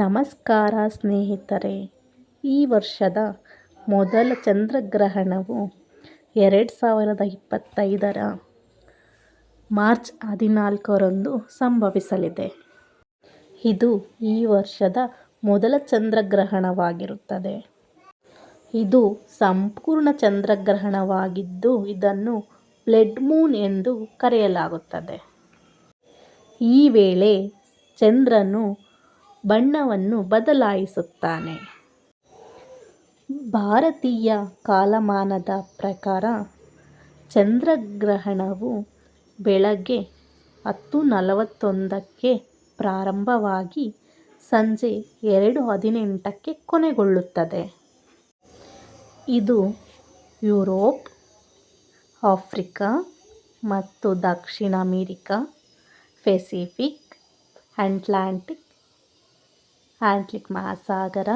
ನಮಸ್ಕಾರ ಸ್ನೇಹಿತರೆ. ಈ ವರ್ಷದ ಮೊದಲ ಚಂದ್ರಗ್ರಹಣವು ಎರಡು ಸಾವಿರದ ಇಪ್ಪತ್ತೈದರ ಮಾರ್ಚ್ ಹದಿನಾಲ್ಕರಂದು ಸಂಭವಿಸಲಿದೆ. ಇದು ಈ ವರ್ಷದ ಮೊದಲ ಚಂದ್ರಗ್ರಹಣವಾಗಿರುತ್ತದೆ. ಇದು ಸಂಪೂರ್ಣ ಚಂದ್ರಗ್ರಹಣವಾಗಿದ್ದು, ಇದನ್ನು ಬ್ಲೆಡ್ ಮೂನ್ ಎಂದು ಕರೆಯಲಾಗುತ್ತದೆ. ಈ ವೇಳೆ ಚಂದ್ರನು ಬಣ್ಣವನ್ನು ಬದಲಾಯಿಸುತ್ತಾನೆ. ಭಾರತೀಯ ಕಾಲಮಾನದ ಪ್ರಕಾರ ಚಂದ್ರಗ್ರಹಣವು ಬೆಳಗ್ಗೆ ಹತ್ತು ನಲವತ್ತೊಂದಕ್ಕೆ ಪ್ರಾರಂಭವಾಗಿ ಸಂಜೆ ಎರಡು ಹದಿನೆಂಟಕ್ಕೆ ಕೊನೆಗೊಳ್ಳುತ್ತದೆ. ಇದು ಯುರೋಪ್, ಆಫ್ರಿಕಾ ಮತ್ತು ದಕ್ಷಿಣ ಅಮೆರಿಕಾ, ಪೆಸಿಫಿಕ್, ಅಟ್ಲಾಂಟಿಕ್ ಆಂಟ್ಲಿಕ್ ಮಹಾಸಾಗರ,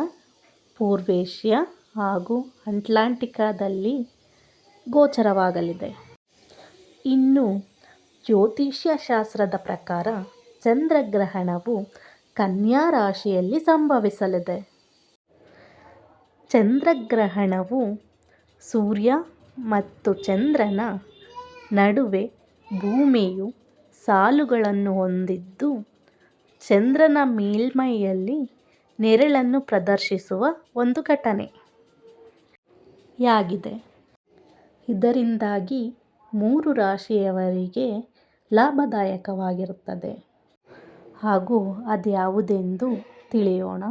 ಪೂರ್ವೇಷ್ಯಾ ಹಾಗೂ ಅಂಟ್ಲಾಂಟಿಕಾದಲ್ಲಿ ಗೋಚರವಾಗಲಿದೆ. ಇನ್ನು ಜ್ಯೋತಿಷ್ಯ ಶಾಸ್ತ್ರದ ಪ್ರಕಾರ ಚಂದ್ರಗ್ರಹಣವು ಕನ್ಯಾ ರಾಶಿಯಲ್ಲಿ ಸಂಭವಿಸಲಿದೆ. ಚಂದ್ರಗ್ರಹಣವು ಸೂರ್ಯ ಮತ್ತು ಚಂದ್ರನ ನಡುವೆ ಭೂಮಿಯು ಸಾಲುಗಳನ್ನು ಹೊಂದಿದ್ದು, ಚಂದ್ರನ ಮೇಲ್ಮೈಯಲ್ಲಿ ನೆರಳನ್ನು ಪ್ರದರ್ಶಿಸುವ ಒಂದು ಘಟನೆಯಾಗಿದೆ ಇದರಿಂದಾಗಿ ಮೂರು ರಾಶಿಯವರಿಗೆ ಲಾಭದಾಯಕವಾಗಿರುತ್ತದೆ. ಹಾಗೂ ಅದ್ಯಾವುದೆಂದು ತಿಳಿಯೋಣ.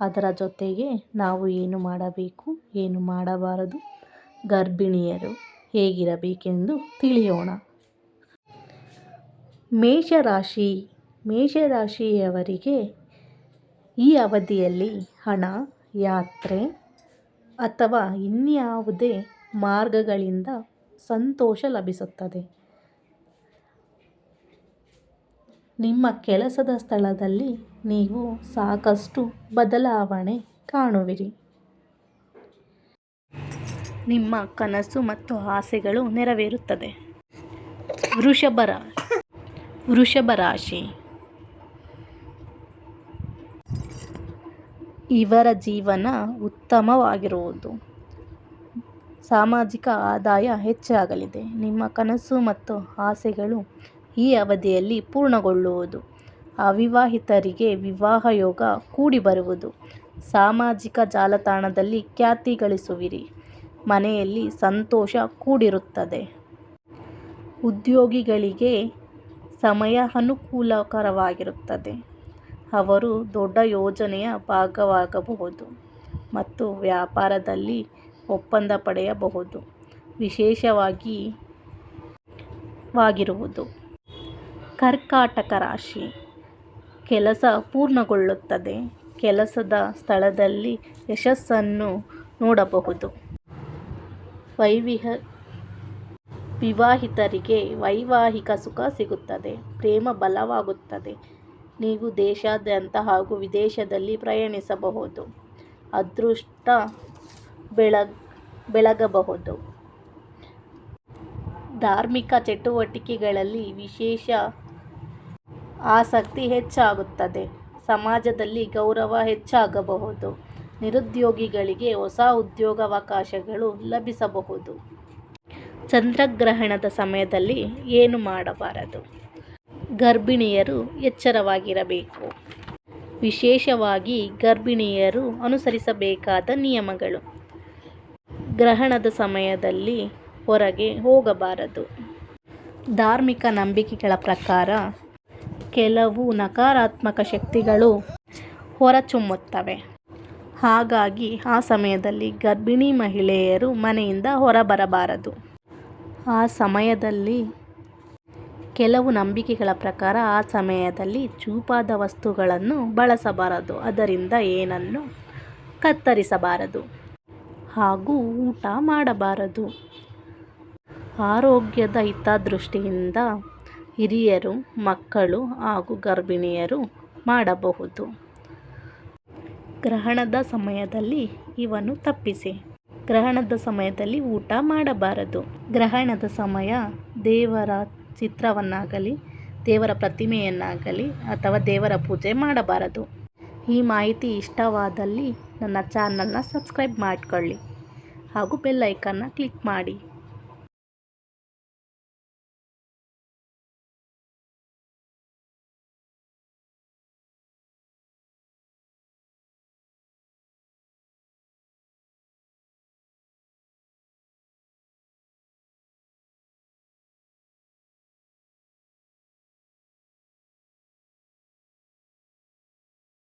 ಅದರ ಜೊತೆಗೆ ನಾವು ಏನು ಮಾಡಬೇಕು, ಏನು ಮಾಡಬಾರದು, ಗರ್ಭಿಣಿಯರು ಹೇಗಿರಬೇಕೆಂದು ತಿಳಿಯೋಣ. ಮೇಷರಾಶಿ, ಮೇಷರಾಶಿಯವರಿಗೆ ಈ ಅವಧಿಯಲ್ಲಿ ಹಣ, ಯಾತ್ರೆ ಅಥವಾ ಇನ್ಯಾವುದೇ ಮಾರ್ಗಗಳಿಂದ ಸಂತೋಷ ಲಭಿಸುತ್ತದೆ. ನಿಮ್ಮ ಕೆಲಸದ ಸ್ಥಳದಲ್ಲಿ ನೀವು ಸಾಕಷ್ಟು ಬದಲಾವಣೆ ಕಾಣುವಿರಿ. ನಿಮ್ಮ ಕನಸು ಮತ್ತು ಆಸೆಗಳು ನೆರವೇರುತ್ತದೆ. ವೃಷಭರ, ವೃಷಭ ರಾಶಿ. ಇವರ ಜೀವನ ಉತ್ತಮವಾಗಿರುವುದು. ಸಾಮಾಜಿಕ ಆದಾಯ ಹೆಚ್ಚಾಗಲಿದೆ. ನಿಮ್ಮ ಕನಸು ಮತ್ತು ಆಸೆಗಳು ಈ ಅವಧಿಯಲ್ಲಿ ಪೂರ್ಣಗೊಳ್ಳುವುದು. ಅವಿವಾಹಿತರಿಗೆ ವಿವಾಹ ಯೋಗ ಕೂಡಿ ಬರುವುದು. ಸಾಮಾಜಿಕ ಜಾಲತಾಣದಲ್ಲಿ ಖ್ಯಾತಿ ಗಳಿಸುವಿರಿ. ಮನೆಯಲ್ಲಿ ಸಂತೋಷ ಕೂಡಿರುತ್ತದೆ. ಉದ್ಯೋಗಿಗಳಿಗೆ ಸಮಯ ಅನುಕೂಲಕರವಾಗಿರುತ್ತದೆ. ಅವರು ದೊಡ್ಡ ಯೋಜನೆಯ ಭಾಗವಾಗಬಹುದು ಮತ್ತು ವ್ಯಾಪಾರದಲ್ಲಿ ಒಪ್ಪಂದ ಪಡೆಯಬಹುದು. ವಿಶೇಷವಾಗಿ ವಾಗಿರುವುದು. ಕರ್ಕಾಟಕ ರಾಶಿ. ಕೆಲಸ ಪೂರ್ಣಗೊಳ್ಳುತ್ತದೆ. ಕೆಲಸದ ಸ್ಥಳದಲ್ಲಿ ಯಶಸ್ಸನ್ನು ನೋಡಬಹುದು. ವೈವಿಹ, ವಿವಾಹಿತರಿಗೆ ವೈವಾಹಿಕ ಸುಖ ಸಿಗುತ್ತದೆ. ಪ್ರೇಮ ಬಲವಾಗುತ್ತದೆ. ನೀವು ದೇಶಾದ್ಯಂತ ಹಾಗೂ ವಿದೇಶದಲ್ಲಿ ಪ್ರಯಾಣಿಸಬಹುದು. ಅದೃಷ್ಟ ಬೆಳಗ್, ಬೆಳಗಬಹುದು. ಧಾರ್ಮಿಕ ಚಟುವಟಿಕೆಗಳಲ್ಲಿ ವಿಶೇಷ ಆಸಕ್ತಿ ಹೆಚ್ಚಾಗುತ್ತದೆ. ಸಮಾಜದಲ್ಲಿ ಗೌರವ ಹೆಚ್ಚಾಗಬಹುದು. ನಿರುದ್ಯೋಗಿಗಳಿಗೆ ಹೊಸ ಉದ್ಯೋಗಾವಕಾಶಗಳು ಲಭಿಸಬಹುದು. ಚಂದ್ರಗ್ರಹಣದ ಸಮಯದಲ್ಲಿ ಏನು ಮಾಡಬಾರದು? ಗರ್ಭಿಣಿಯರು ಎಚ್ಚರವಾಗಿರಬೇಕು. ವಿಶೇಷವಾಗಿ ಗರ್ಭಿಣಿಯರು ಅನುಸರಿಸಬೇಕಾದ ನಿಯಮಗಳು. ಗ್ರಹಣದ ಸಮಯದಲ್ಲಿ ಹೊರಗೆ ಹೋಗಬಾರದು. ಧಾರ್ಮಿಕ ನಂಬಿಕೆಗಳ ಪ್ರಕಾರ ಕೆಲವು ನಕಾರಾತ್ಮಕ ಶಕ್ತಿಗಳು ಹೊರಚುಮ್ಮುತ್ತವೆ. ಹಾಗಾಗಿ ಆ ಸಮಯದಲ್ಲಿ ಗರ್ಭಿಣಿ ಮಹಿಳೆಯರು ಮನೆಯಿಂದ ಹೊರಬರಬಾರದು. ಆ ಸಮಯದಲ್ಲಿ ಕೆಲವು ನಂಬಿಕೆಗಳ ಪ್ರಕಾರ ಆ ಸಮಯದಲ್ಲಿ ಚೂಪಾದ ವಸ್ತುಗಳನ್ನು ಬಳಸಬಾರದು. ಅದರಿಂದ ಏನನ್ನು ಕತ್ತರಿಸಬಾರದು ಹಾಗೂ ಊಟ ಮಾಡಬಾರದು. ಆರೋಗ್ಯದ ಹಿತದೃಷ್ಟಿಯಿಂದ ಹಿರಿಯರು, ಮಕ್ಕಳು ಹಾಗೂ ಗರ್ಭಿಣಿಯರು ಮಾಡಬಹುದು. ಗ್ರಹಣದ ಸಮಯದಲ್ಲಿ ಇವನ್ನು ತಪ್ಪಿಸಿ. ಗ್ರಹಣದ ಸಮಯದಲ್ಲಿ ಊಟ ಮಾಡಬಾರದು. ಗ್ರಹಣದ ಸಮಯ ದೇವರ ಚಿತ್ರವನ್ನಾಗಲಿ, ದೇವರ ಪ್ರತಿಮೆಯನ್ನಾಗಲಿ ಅಥವಾ ದೇವರ ಪೂಜೆ ಮಾಡಬಾರದು. ಈ ಮಾಹಿತಿ ಇಷ್ಟವಾದಲ್ಲಿ ನನ್ನ ಚಾನಲ್ನ ಸಬ್ಸ್ಕ್ರೈಬ್ ಮಾಡಿಕೊಳ್ಳಿ ಹಾಗೂ ಬೆಲ್ ಕ್ಲಿಕ್ ಮಾಡಿ.